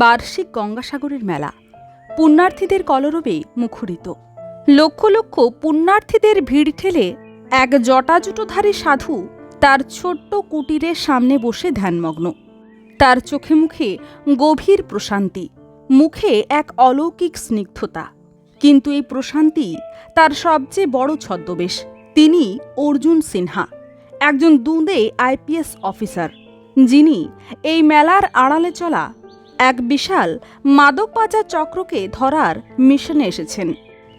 বার্ষিক গঙ্গাসাগরের মেলা। পুণ্যার্থীদের কলরবে মুখরিত। লক্ষ লক্ষ পুণ্যার্থীদের ভিড় ঠেলে এক জটাজুটোধারী সাধু তার ছোট্ট কুটিরের সামনে বসে ধ্যানমগ্ন। তার চোখে মুখে গভীর প্রশান্তি, মুখে এক অলৌকিক স্নিগ্ধতা। কিন্তু এই প্রশান্তি তার সবচেয়ে বড় ছদ্মবেশ। তিনি অর্জুন সিনহা, একজন দুঁদে আইপিএস অফিসার, যিনি এই মেলার আড়ালে চলা এক বিশাল মাদক পাচার চক্রকে ধরার মিশনে এসেছেন।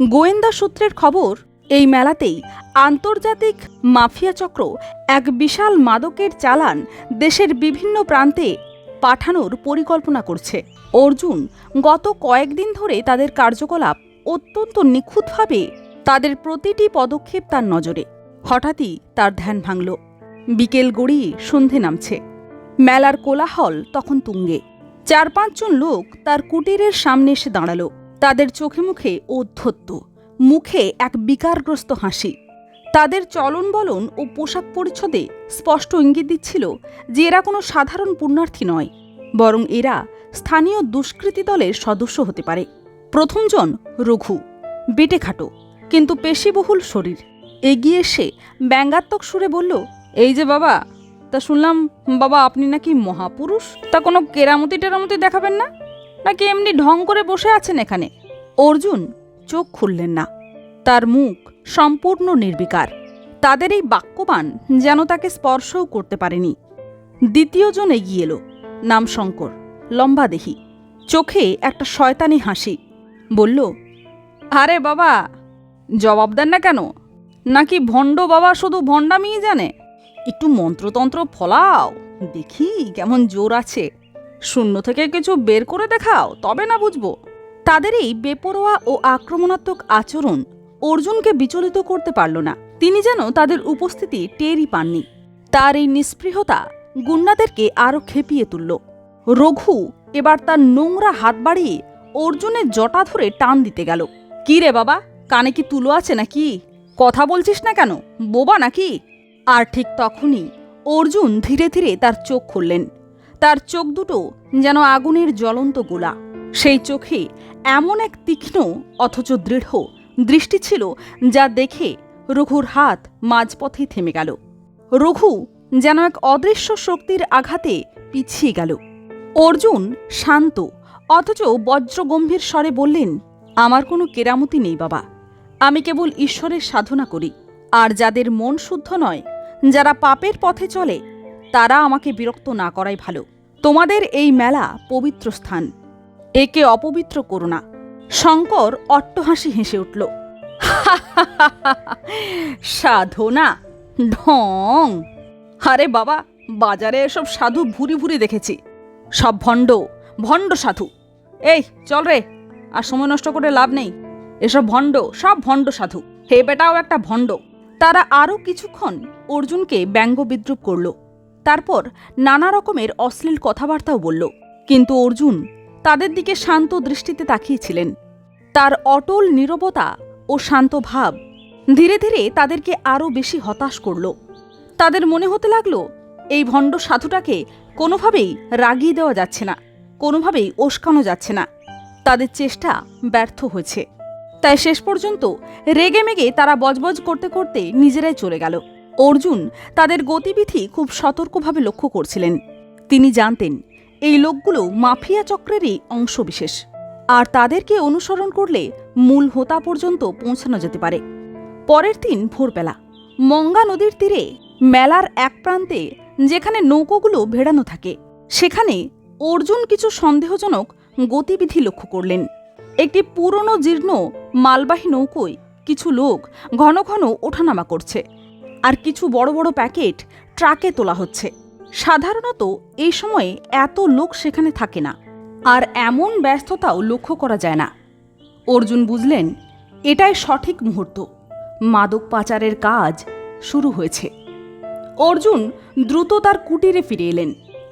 গোয়েন্দা সূত্রের খবর, এই মেলাতেই আন্তর্জাতিক মাফিয়া চক্র এক বিশাল মাদকের চালান দেশের বিভিন্ন প্রান্তে পাঠানোর পরিকল্পনা করছে। অর্জুন, গত কয়েকদিন ধরে তাদের কার্যকলাপ অত্যন্ত নিখুঁতভাবে তাদের প্রতিটি পদক্ষেপ তার নজরে। হঠাৎই তার ধ্যান ভাঙল। বিকেল গড়িয়ে সন্ধে নামছে। মেলার কোলাহল তখন তুঙ্গে। চার পাঁচজন লোক তার কুটিরের সামনে এসে দাঁড়াল। তাদের চোখে মুখে অধ্যত্ত মুখে এক বিকারগ্রস্ত হাসি। তাদের চলন বলন ও পোশাক পরিচ্ছদে স্পষ্ট ইঙ্গিত দিচ্ছিল যে এরা কোনো সাধারণ পুণ্যার্থী নয়, বরং এরা স্থানীয় দুষ্কৃতী দলের সদস্য হতে পারে। প্রথমজন রঘু, বেটে খাটো, কিন্তু পেশিবহুল শরীর। এগিয়ে এসে ব্যঙ্গাত্মক সুরে বলল, এই যে বাবা তা শুনলাম, বাবা আপনি নাকি মহাপুরুষ? তা কোনো কেরামতি টেরামতি দেখাবেন না? নাকি এমনি ঢং করে বসে আছেন এখানে? অর্জুন চোখ খুললেন না। তার মুখ সম্পূর্ণ নির্বিকার। তাদের এই বাক্যবান যেন তাকে স্পর্শও করতে পারেনি। দ্বিতীয়জন এগিয়ে এলো, নাম শঙ্কর, লম্বা দেহি। চোখে একটা শয়তানি হাসি। বলল, আরে বাবা, জবাব দেন না কেন? নাকি ভণ্ড বাবা শুধু ভণ্ডামিই জানে? একটু মন্ত্রতন্ত্র ফলাও। দেখি কেমন জোর আছে। শূন্য থেকে কিছু বের করে দেখাও, তবে না বুঝব। তাদের এই বেপরোয়া ও আক্রমণাত্মক আচরণ অর্জুনকে বিচলিত করতে পারল না। তিনি যেন তাদের উপস্থিতি টেরই পাননি। তার এই নিস্পৃহতা গুন্ডাদেরকে আরও খেপিয়ে তুলল। রঘু এবার তার নোংরা হাত বাড়িয়ে অর্জুনের জটা ধরে টান দিতে গেল। কি রে বাবা, কানে কি তুলো আছে নাকি? কথা বলছিস না কেন? বোবা নাকি? আর ঠিক তখনই অর্জুন ধীরে ধীরে তার চোখ খুললেন। তার চোখ দুটো যেন আগুনের জ্বলন্ত গোলা। সেই চোখে এমন এক তীক্ষ্ণ, অথচ দৃঢ় দৃষ্টি ছিল যা দেখে রঘুর হাত মাঝপথে থেমে গেল। রঘু যেন এক অদৃশ্য শক্তির আঘাতে পিছিয়ে গেল। অর্জুন শান্ত, অথচ বজ্রগম্ভীর স্বরে বললেন, আমার কোনো কেরামতি নেই বাবা। আমি কেবল ঈশ্বরের সাধনা করি। আর যাদের মন শুদ্ধ নয় যারা পাপের পথে চলে, তারা আমাকে বিরক্ত না করাই ভালো। তোমাদের এই মেলা পবিত্র স্থান। একে অপবিত্র করো না। শঙ্কর অট্টহাসি হেসে উঠল সাধনা ঢং। আরে বাবা, বাজারে এসব সাধু ভুরি ভুরি দেখেছি। সব ভণ্ড ভণ্ড সাধু। এই, চল রে, আর সময় নষ্ট করে লাভ নেই। এসব ভণ্ড, সব ভণ্ড সাধু। হে বেটাও একটা ভণ্ড। তারা আরও কিছুক্ষণ অর্জুনকে ব্যঙ্গ বিদ্রুপ করল। তারপর নানা রকমের অশ্লীল কথাবার্তাও বলল। কিন্তু অর্জুন তাদের দিকে শান্ত দৃষ্টিতে তাকিয়েছিলেন। তার অটল নীরবতা ও শান্ত ভাব ধীরে ধীরে তাদেরকে আরও বেশি হতাশ করল। তাদের মনে হতে লাগল, এই ভণ্ড সাধুটাকে কোনোভাবেই রাগিয়ে দেওয়া যাচ্ছে না, কোনোভাবেই ওস্কানো যাচ্ছে না। তাদের চেষ্টা ব্যর্থ হয়েছে। তাই শেষ পর্যন্ত রেগে মেগে তারা বজবজ করতে করতে নিজেরাই চলে গেল। অর্জুন তাদের গতিবিধি খুব সতর্কভাবে লক্ষ্য করছিলেন। তিনি জানতেন, এই লোকগুলো মাফিয়া চক্রেরই অংশবিশেষ। আর তাদেরকে অনুসরণ করলে মূল হোতা পর্যন্ত পৌঁছানো যেতে পারে। পরের দিন ভোরবেলা, মঙ্গা নদীর তীরে মেলার এক প্রান্তে যেখানে নৌকোগুলো ভেড়ানো থাকে, সেখানে অর্জুন কিছু সন্দেহজনক গতিবিধি লক্ষ্য করলেন। একটি পুরনো জীর্ণ মালবাহী নৌকোয় কিছু লোক ঘন ঘন ওঠানামা করছে। আর কিছু বড় বড় প্যাকেট ট্রাকে তোলা হচ্ছে। সাধারণত এই সময়ে এত লোক সেখানে থাকে না, আর এমন ব্যস্ততাও লক্ষ্য করা যায় না। অর্জুন বুঝলেন, এটাই সঠিক মুহূর্ত। মাদক পাচারের কাজ শুরু হয়েছে। অর্জুন দ্রুত তার কুটিরে ফিরে এলেন।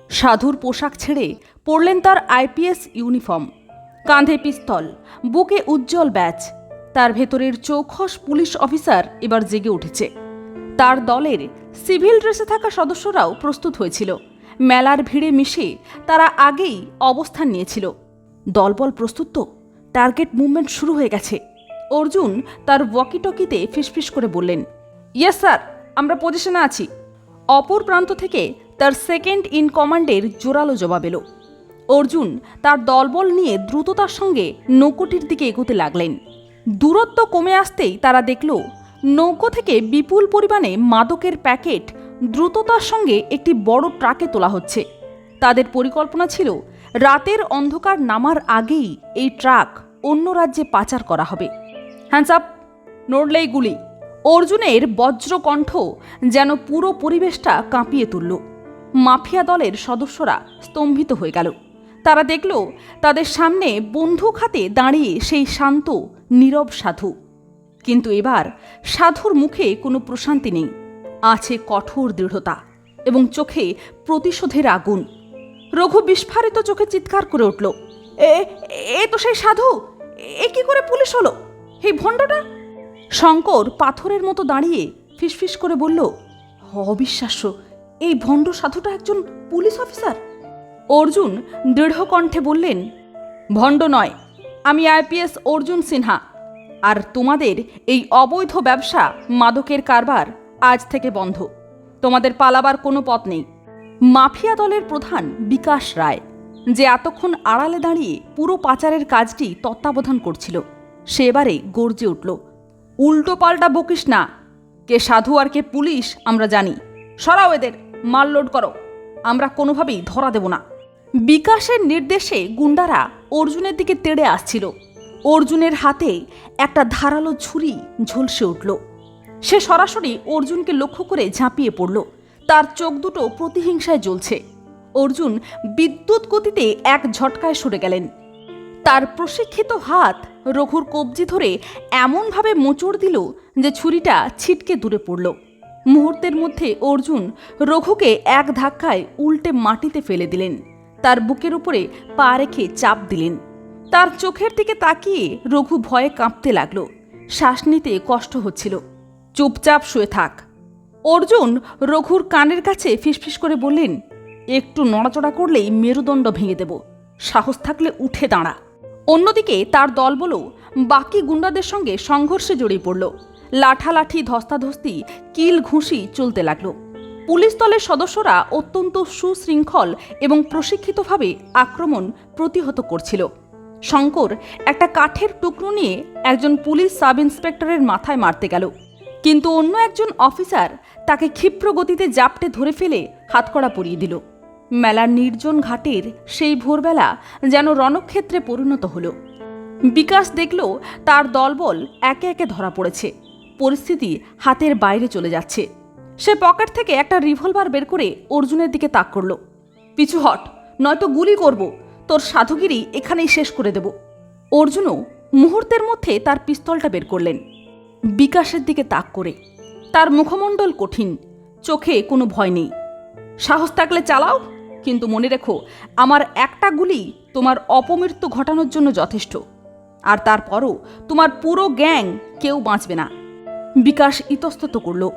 সাধুর পোশাক ছেড়ে পরলেন তার আইপিএস ইউনিফর্ম। কাঁধে পিস্তল, বুকে উজ্জ্বল ব্যাচ। তার ভেতরের চৌখস পুলিশ অফিসার এবার জেগে উঠেছে। তার দলের সিভিল ড্রেসে থাকা সদস্যরাও প্রস্তুত হয়েছিল। মেলার ভিড়ে মিশে তারা আগেই অবস্থান নিয়েছিল। দলবল প্রস্তুত তো, টার্গেট মুভমেন্ট শুরু হয়ে গেছে। অর্জুন তার ওয়াকিটকিতে ফিসফিস করে বললেন ইয়েস স্যার আমরা পজিশনে আছি। অপর প্রান্ত থেকে তার সেকেন্ড ইন কমান্ডের জোরালো জবাব এলো। অর্জুন তার দলবল নিয়ে দ্রুততার সঙ্গে নৌকোটির দিকে এগোতে লাগলেন। দূরত্ব কমে আসতেই তারা দেখল নৌকো থেকে বিপুল পরিমাণে মাদকের প্যাকেট দ্রুততার সঙ্গে একটি বড় ট্রাকে তোলা হচ্ছে। তাদের পরিকল্পনা ছিল, রাতের অন্ধকার নামার আগেই এই ট্রাক অন্য রাজ্যে পাচার করা হবে। হ্যান্ডস আপ নড়লেই গুলি। অর্জুনের বজ্রকণ্ঠ যেন পুরো পরিবেশটা কাঁপিয়ে তুলল। মাফিয়া দলের সদস্যরা স্তম্ভিত হয়ে গেল। তারা দেখল, তাদের সামনে বন্দুক হাতে দাঁড়িয়ে সেই শান্ত, নীরব সাধু। কিন্তু এবার সাধুর মুখে কোনো প্রশান্তি নেই। আছে কঠোর দৃঢ়তা এবং চোখে প্রতিশোধের আগুন। রঘু বিস্ফারিত চোখে চিৎকার করে উঠল, এ এ তো সেই সাধু! এ কি করে পুলিশ হলো? এই ভণ্ডটা! শঙ্কর পাথরের মতো দাঁড়িয়ে ফিসফিস করে বলল, অবিশ্বাস্য, এই ভণ্ড সাধুটা একজন পুলিশ অফিসার? অর্জুন দৃঢ় কণ্ঠে বললেন, ভণ্ড নয়, আমি আইপিএস অর্জুন সিনহা। আর তোমাদের এই অবৈধ ব্যবসা মাদকের কারবার আজ থেকে বন্ধ। তোমাদের পালাবার কোনো পথ নেই। মাফিয়া দলের প্রধান বিকাশ রায় যে এতক্ষণ আড়ালে দাঁড়িয়ে পুরো পাচারের কাজটি তত্ত্বাবধান করছিল সে এবারে গর্জে উঠল, উল্টো পাল্টা বকিস না। কে সাধু আর কে পুলিশ আমরা জানি। সরাও এদের মাল লোড করো। আমরা কোনোভাবেই ধরা দেব না। বিকাশের নির্দেশে গুন্ডারা অর্জুনের দিকে তেড়ে আসছিল। অর্জুনের হাতে একটা ধারালো ছুরি ঝলসে উঠল। সে সরাসরি অর্জুনকে লক্ষ্য করে ঝাঁপিয়ে পড়ল। তার চোখ দুটো প্রতিহিংসায় জ্বলছে। অর্জুন বিদ্যুৎ গতিতে এক ঝটকায় সরে গেলেন। তার প্রশিক্ষিত হাত রঘুর কবজি ধরে এমনভাবে মোচড় দিল যে ছুরিটা ছিটকে দূরে পড়ল। মুহূর্তের মধ্যে অর্জুন রঘুকে এক ধাক্কায় উল্টে মাটিতে ফেলে দিলেন। তার বুকের উপরে পা রেখে চাপ দিলেন। তার চোখের দিকে তাকিয়ে রঘু ভয়ে কাঁপতে লাগল। শ্বাস নিতে কষ্ট হচ্ছিল। চুপচাপ শুয়ে থাক। অর্জুন রঘুর কানের কাছে ফিসফিস করে বললেন, একটু নড়াচড়া করলেই মেরুদণ্ড ভেঙে দেব। সাহস থাকলে উঠে দাঁড়া। অন্যদিকে তার দলবলও বাকি গুন্ডাদের সঙ্গে সংঘর্ষে জড়িয়ে পড়ল। লাঠালাঠি, ধস্তাধস্তি, কিল ঘুষি চলতে লাগল। পুলিশ দলের সদস্যরা অত্যন্ত সুশৃঙ্খল এবং প্রশিক্ষিতভাবে আক্রমণ প্রতিহত করছিল। শঙ্কর একটা কাঠের টুকরো নিয়ে একজন পুলিশ সাব ইন্সপেক্টরের মাথায় মারতে গেল। কিন্তু অন্য একজন অফিসার তাকে ক্ষিপ্র গতিতে জাপটে ধরে ফেলে হাতকড়া পরিয়ে দিল। মেলার নির্জন ঘাটের সেই ভোরবেলা যেন রণক্ষেত্রে পরিণত হলো। বিকাশ দেখল তার দলবল একে একে ধরা পড়েছে। পরিস্থিতি হাতের বাইরে চলে যাচ্ছে। সে পকেট থেকে একটা রিভলভার বের করে অর্জুনের দিকে তাক করল। পিছু হট, নয়তো গুলি করব। তোর সাধুগিরি এখানেই শেষ করে দেব। অর্জুনও মুহূর্তের মধ্যে তার পিস্তলটা বের করলেন। বিকাশের দিকে তাক করে। তার মুখমণ্ডল কঠিন, চোখে কোনো ভয় নেই। সাহস থাকলে চালাও, কিন্তু মনে রেখো, আমার একটা গুলি তোমার অপমৃত্যু ঘটানোর জন্য যথেষ্ট। আর তারপরও তোমার পুরো গ্যাং কেউ বাঁচবে না। বিকাশ ইতস্তত করল।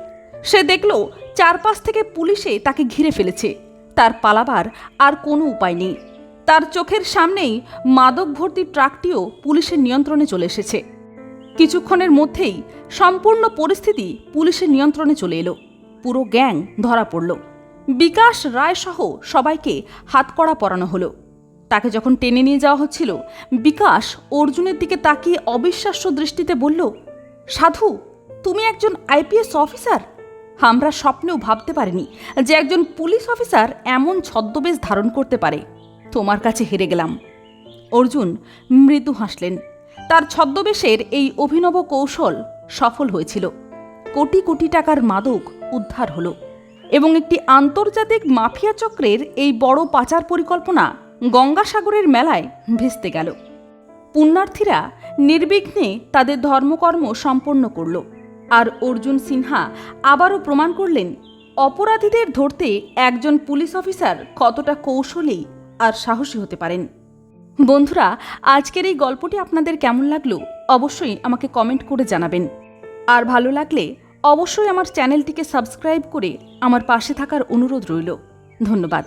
সে দেখল, চারপাশ থেকে পুলিশে তাকে ঘিরে ফেলেছে। তার পালাবার আর কোনো উপায় নেই। তার চোখের সামনেই মাদক ভর্তি ট্রাকটিও পুলিশের নিয়ন্ত্রণে চলে এসেছে। কিছুক্ষণের মধ্যেই সম্পূর্ণ পরিস্থিতি পুলিশের নিয়ন্ত্রণে চলে এলো। পুরো গ্যাং ধরা পড়ল। বিকাশ রায় সহ সবাইকে হাতকড়া পরানো হলো। তাকে যখন টেনে নিয়ে যাওয়া হচ্ছিল, বিকাশ অর্জুনের দিকে তাকিয়ে অবিশ্বাস্য দৃষ্টিতে বলল, সাধু, তুমি একজন আইপিএস অফিসার? আমরা স্বপ্নেও ভাবতে পারিনি যে একজন পুলিশ অফিসার এমন ছদ্মবেশ ধারণ করতে পারে। তোমার কাছে হেরে গেলাম। অর্জুন মৃদু হাসলেন। তার ছদ্মবেশের এই অভিনব কৌশল সফল হয়েছিল। কোটি কোটি টাকার মাদক উদ্ধার হলো এবং একটি আন্তর্জাতিক মাফিয়া চক্রের এই বড় পাচার পরিকল্পনা গঙ্গাসাগরের মেলায় ভেস্তে গেল। পুণ্যার্থীরা নির্বিঘ্নে তাদের ধর্মকর্ম সম্পন্ন করল আর অর্জুন সিনহা আবারও প্রমাণ করলেন, অপরাধীদের ধরতে একজন পুলিশ অফিসার কতটা কৌশলী আর সাহসী হতে পারেন। বন্ধুরা, আজকের এই গল্পটি আপনাদের কেমন লাগল অবশ্যই আমাকে কমেন্ট করে জানাবেন। আর ভালো লাগলে অবশ্যই আমার চ্যানেলটিকে সাবস্ক্রাইব করে আমার পাশে থাকার অনুরোধ রইল। ধন্যবাদ।